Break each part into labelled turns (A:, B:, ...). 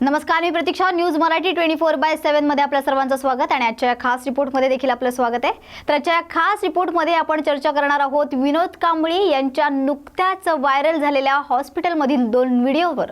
A: नमस्कार मी Pratiksha. News Marathi twenty four by सेव्हनमध्ये आपल्या सर्वांचं स्वागत आणि आजच्या खास रिपोर्टमध्ये देखील आपलं स्वागत आहे. तर आजच्या या खास रिपोर्टमध्ये आपण चर्चा करणार आहोत विनोद कांबळी यांच्या नुकत्याच व्हायरल झालेल्या हॉस्पिटलमधील दोन व्हिडिओवर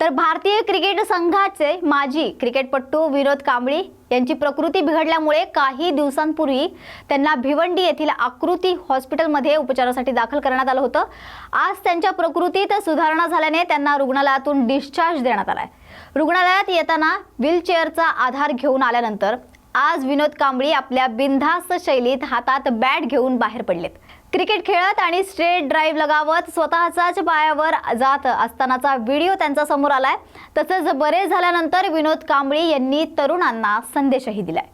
A: तर भारतीय क्रिकेट संघाचे माजी क्रिकेटपटू विनोद कांबळी यांची प्रकृती बिघडल्यामुळे काही दिवसांपूर्वी त्यांना भिवंडी येथील आकृती हॉस्पिटलमध्ये उपचारासाठी दाखल करण्यात आलं होतं. आज त्यांच्या प्रकृतीत सुधारणा झाल्याने त्यांना रुग्णालयातून डिस्चार्ज देण्यात आला आहे रुग्णालयात येताना व्हीलचेअरचा आधार घेऊन आल्यानंतर आज विनोद कांबळी आपल्या बिनधास्त शैलीत हातात बॅट घेऊन बाहेर पडलेत. क्रिकेट खेळत आणि स्ट्रेट ड्राईव्ह लगावत स्वतःच्याच पायावर जात असतानाचा व्हिडिओ त्यांचा समोर आलाय. तसंच बरे झाल्यानंतर विनोद कांबळी यांनी तरुणांना संदेशही दिलाय.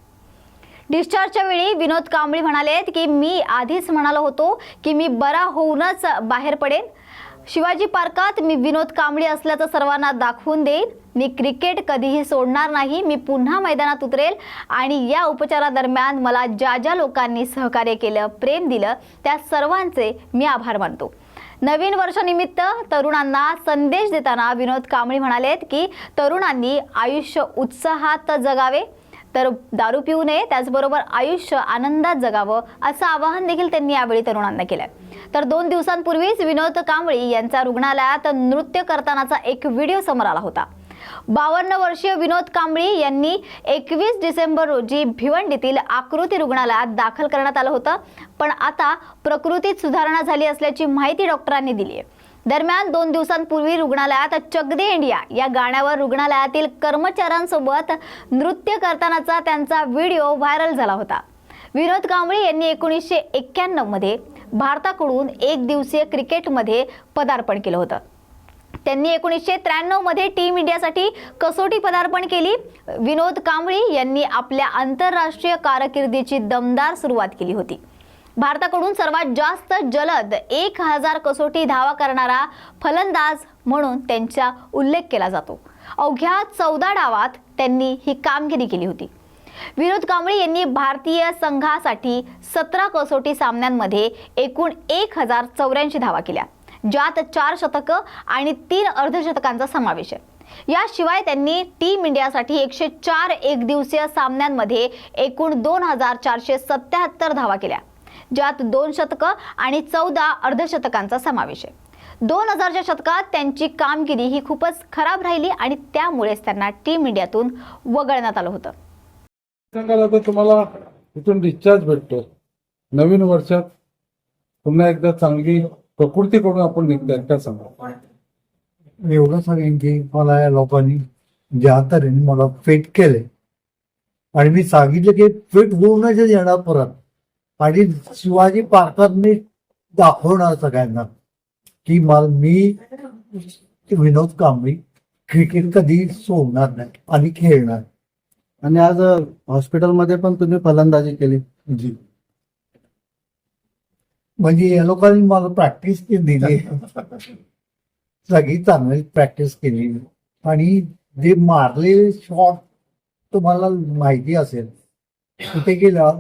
A: डिस्चार्जच्या वेळी विनोद कांबळी म्हणाले की मी आधीच म्हणालो होतो की मी बरा होऊनच बाहेर पडेन. शिवाजी पार्कात मी विनोद कांबळी असल्याचं सर्वांना दाखवून देईन. मी क्रिकेट कधीही सोडणार नाही मी पुन्हा मैदानात उतरेल आणि या उपचारादरम्यान मला ज्या ज्या लोकांनी सहकार्य केलं प्रेम दिलं त्या सर्वांचे मी आभार मानतो. नवीन वर्षानिमित्त तरुणांना संदेश देताना विनोद कांबळी म्हणाले की तरुणांनी आयुष्य उत्साहात जगावे तर दारू पिऊ नये त्याचबरोबर आयुष्य आनंदात जगावं असं आवाहन देखील त्यांनी यावेळी तरुणांना केलं तर दोन दिवसांपूर्वीच विनोद कांबळी यांचा रुग्णालयात नृत्य करतानाचा एक व्हिडिओ समोर आला होता. बावन्न वर्षीय विनोद कांबळी यांनी एकवीस डिसेंबर रोजी भिवंडीतील आकृती रुग्णालयात दाखल करण्यात आलं होतं. पण आता प्रकृतीत सुधारणा झाली असल्याची माहिती डॉक्टरांनी दिली आहे. दरम्यान दोन दिवसांपूर्वी रुग्णालयात चक दे इंडिया या गाण्यावर रुग्णालयातील कर्मचाऱ्यांसोबत नृत्य करतानाचा त्यांचा व्हिडिओ व्हायरल झाला होता. विनोद कांबळी यांनी एकोणीसशे एक्क्याण्णवमध्ये भारताकडून एक दिवसीय क्रिकेटमध्ये पदार्पण केलं होतं. त्यांनी एकोणीसशे त्र्याण्णवमध्ये टीम इंडियासाठी कसोटी पदार्पण केली. विनोद कांबळी यांनी आपल्या आंतरराष्ट्रीय कारकिर्दीची दमदार सुरुवात केली होती. भारताकडून सर्वात जास्त जलद एक हजार कसोटी धावा करणारा फलंदाज म्हणून त्यांचा उल्लेख केला जातो. अवघ्या चौदा डावात त्यांनी ही कामगिरी केली होती. विनोद कांबळी यांनी भारतीय संघासाठी सतरा कसोटी सामन्यांमध्ये एकूण एक हजार चौऱ्याऐंशी धावा केल्या. ज्यात चार शतकं आणि तीन अर्धशतकांचा समावेश आहे. याशिवाय त्यांनी टीम इंडियासाठी एकशे चार एकदिवसीय सामन्यांमध्ये एकूण दोन हजार चारशे सत्याहत्तर धावा केल्या ज्यात दोन शतकं आणि चौदा अर्धशतकांचा समावेश आहे. दोन हजारच्या शतकात त्यांची कामगिरी ही खूपच खराब राहिली आणि त्यामुळेच त्यांना टीम इंडियातून वगळण्यात आलं होतं.
B: सांगायला तुम्हाला तिथून डिस्चार्ज भेटतो. नवीन वर्षात पुन्हा एकदा चांगली प्रकृती करून आपण निघताय काय सांगा.
C: एवढं सांगेन की मला या लोकांनी ज्या तऱ्हेने मला फिट केले आणि मी सांगितलं की फिट होऊनच येणार परत. आणि शिवाजी पार्कात मी दाखवणार सगळ्यांना की मला मी विनोद कांबळी क्रिकेट कधी सोडणार नाही आणि खेळणार.
D: आणि आज हॉस्पिटलमध्ये पण तुम्ही फलंदाजी केली.
C: जी. म्हणजे या लोकांनी मला प्रॅक्टिस दिली. सगळी चांगली प्रॅक्टिस केली. आणि जे मारलेले शॉट तुम्हाला माहिती असेल कुठे गेला?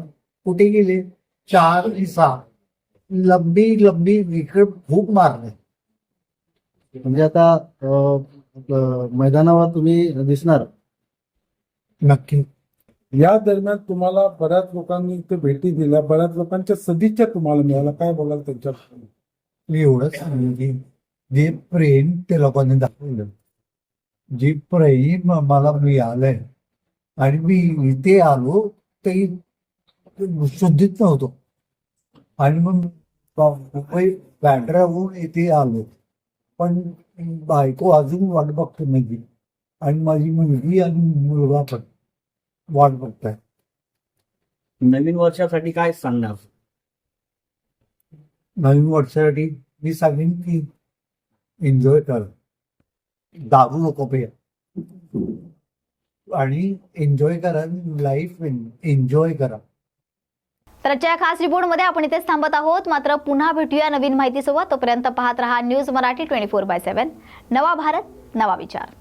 C: कुठे गेले? चार आणि सहा. लंबी लंबी विकेट खूप मारले.
D: म्हणजे आता मैदानावर तुम्ही दिसणार?
C: नक्की.
B: या दरम्यान तुम्हाला बऱ्याच लोकांनी इथे भेटी दिल्या. बऱ्याच लोकांच्या सदिच्छा तुम्हाला मिळाल्या. काय बोलाल त्यांच्या
C: मी एवढंच सांगेन की जे प्रेम ते लोकांनी दाखवलं. जे प्रेम मला मिळालंय. आणि मी इथे आलो ते शुद्धीत नव्हतो. आणि मग मुंबई बँड्राहून इथे आलो. पण बायको अजून वाट बघते नाही आणि माझी मुलगी आणि मुलगा पण. वाट बघताय.
E: नवीन वर्षासाठी काय सांगणार?
C: नवीन वर्षासाठी मी सांगेन की एन्जॉय कर. दारू नको पे आणि एन्जॉय करा लाईफ एन्जॉय करा.
A: तर आजच्या खास रिपोर्टमध्ये आपण इथेच थांबत आहोत. मात्र पुन्हा भेटूया नवीन माहितीसोबत. तोपर्यंत पाहत रहा news Marathi twenty four by seven नवा भारत नवा विचार.